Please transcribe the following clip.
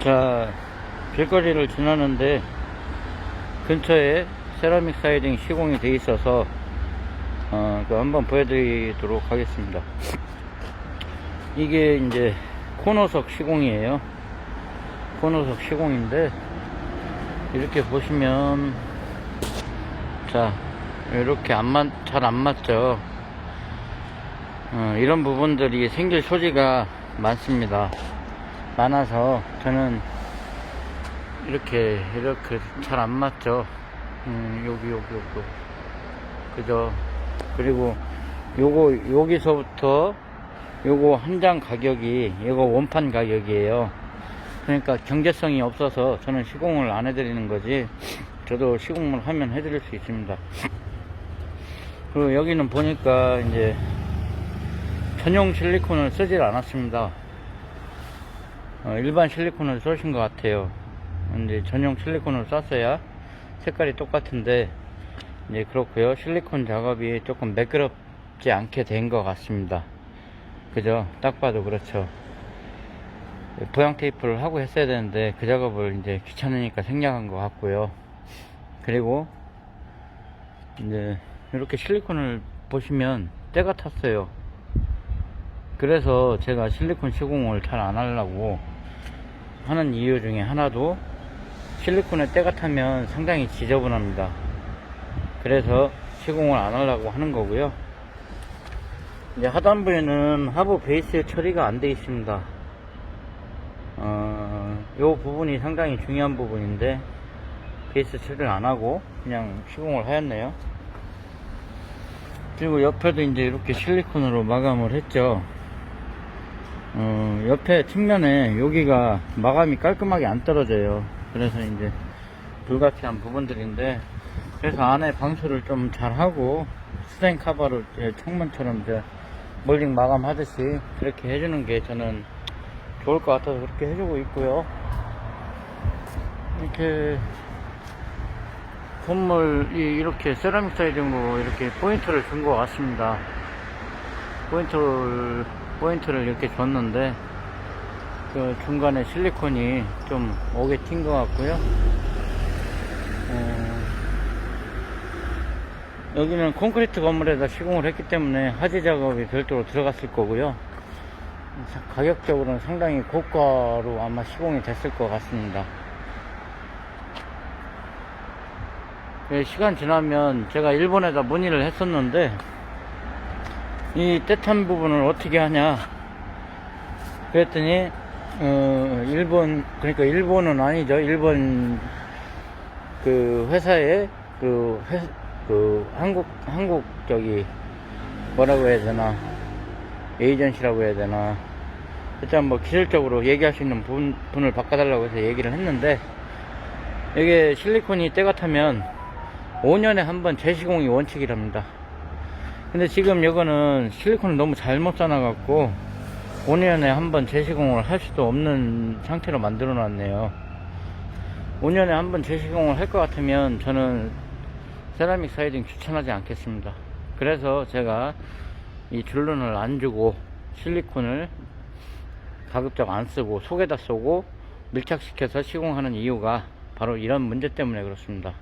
자, 길거리를 지나는데 근처에 세라믹 사이딩 시공이 돼 있어서 어, 그 한번 보여드리도록 하겠습니다. 이게 이제 코너석 시공이에요. 코너석 시공인데 이렇게 보시면 자 이렇게 안 맞, 잘 안 맞죠. 어, 이런 부분들이 생길 소지가 많습니다. 많아서 저는 이렇게 이렇게 잘 안 맞죠. 음, 여기 여기 여기 그죠. 그리고 요거 여기서부터 요거 한 장 가격이 이거 원판 가격이에요. 그러니까 경제성이 없어서 저는 시공을 안 해드리는 거지. 저도 시공을 하면 해드릴 수 있습니다. 그리고 여기는 보니까 이제 전용 실리콘을 쓰질 않았습니다. 어, 일반 실리콘을 쓰신 것 같아요. 근데 전용 실리콘을 쐈어야 색깔이 똑같은데 이제 그렇고요. 실리콘 작업이 조금 매끄럽지 않게 된 것 같습니다. 그죠? 딱 봐도 그렇죠. 보양 테이프를 하고 했어야 되는데 그 작업을 이제 귀찮으니까 생략한 것 같고요. 그리고 이제 이렇게 실리콘을 보시면 때가 탔어요. 그래서 제가 실리콘 시공을 잘 안 하려고 하는 이유 중에 하나도 실리콘에 때가 타면 상당히 지저분합니다. 그래서 시공을 안 하려고 하는 거고요. 이제 하단부에는 하부 베이스 처리가 안 돼 있습니다. 어, 요 부분이 상당히 중요한 부분인데 베이스 처리를 안 하고 그냥 시공을 하였네요. 그리고 옆에도 이제 이렇게 실리콘으로 마감을 했죠. 어, 옆에 측면에 여기가 마감이 깔끔하게 안 떨어져요. 그래서 이제 불가피한 부분들인데 그래서 안에 방수를 좀 잘 하고 스텐 카바를 이제 창문처럼 이제 몰딩 마감 하듯이 그렇게 해주는 게 저는 좋을 것 같아서 그렇게 해주고 있고요. 이렇게 건물이 이렇게 세라믹 사이딩으로 이렇게 포인트를 준 것 같습니다. 포인트를 포인트를 이렇게 줬는데 그 중간에 실리콘이 좀 오게 튄 것 같고요. 어, 여기는 콘크리트 건물에다 시공을 했기 때문에 하지 작업이 별도로 들어갔을 거고요. 자, 가격적으로는 상당히 고가로 아마 시공이 됐을 것 같습니다. 예, 시간 지나면 제가 일본에다 문의를 했었는데 이 떼탄 부분을 어떻게 하냐? 그랬더니 어, 일본 그러니까 일본은 아니죠. 일본 그 회사에 그, 회, 그 한국 한국 저기 뭐라고 해야 되나? 에이전시라고 해야 되나? 일단 뭐 기술적으로 얘기할 수 있는 분, 분을 바꿔달라고 해서 얘기를 했는데 이게 실리콘이 때가 타면 5년에 한 번 재시공이 원칙이랍니다. 근데 지금 이거는 실리콘을 너무 잘못 싸놔갖고 5년에 한 번 재시공을 할 수도 없는 상태로 만들어 놨네요. 5년에 한 번 재시공을 할 것 같으면 저는 세라믹 사이딩 추천하지 않겠습니다. 그래서 제가 이 줄눈을 안 주고 실리콘을 가급적 안 쓰고 속에다 쏘고 밀착시켜서 시공하는 이유가 바로 이런 문제 때문에 그렇습니다.